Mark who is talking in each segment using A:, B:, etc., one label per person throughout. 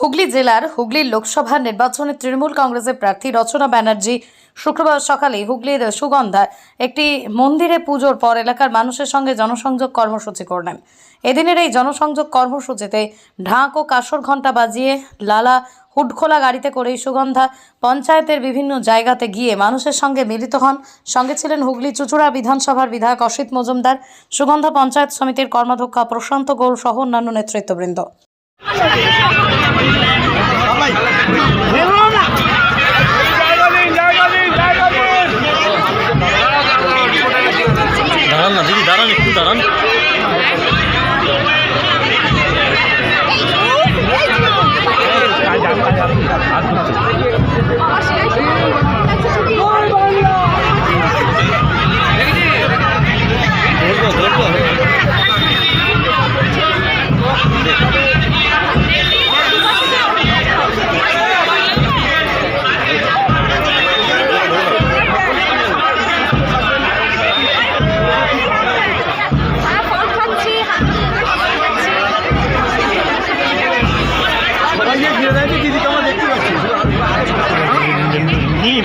A: হুগলি জেলার হুগলির লোকসভা নির্বাচনে তৃণমূল কংগ্রেসের প্রার্থী রচনা ব্যানার্জি শুক্রবার সকালে হুগলির সুগন্ধা একটি মন্দিরে পুজোর পর এলাকার মানুষের সঙ্গে জনসংযোগ কর্মসূচি করলেন। এদিনের এই জনসংযোগ কর্মসূচিতে ঢাক ও কাসর ঘণ্টা বাজিয়ে লালা হুডখোলা গাড়িতে করে এই সুগন্ধা পঞ্চায়েতের বিভিন্ন জায়গাতে গিয়ে মানুষের সঙ্গে মিলিত হন। সঙ্গে ছিলেন হুগলি চুচুড়া বিধানসভার বিধায়ক অসিত মজুমদার, সুগন্ধা পঞ্চায়েত সমিতির কর্মাধ্যক্ষ প্রশান্ত গৌর সহ অন্যান্য নেতৃত্ববৃন্দ।
B: দাঁড়ান না দিদি দাঁড়ান একটু দাঁড়ান।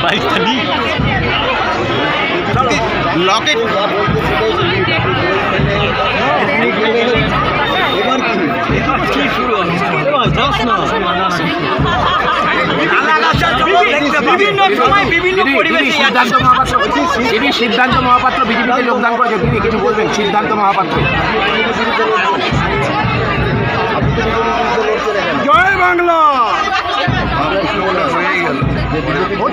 B: বাইকটা নি
C: লকেট
B: না
D: বিভিন্ন সময় বিভিন্ন পরিবেশে
C: সিদ্ধান্ত মহাপাত্র তিনি সিদ্ধান্ত মহাপাত্র বিজেপিতে যোগদান করেছে তিনি কিছু বলবেন সিদ্ধান্ত মহাপাত্র।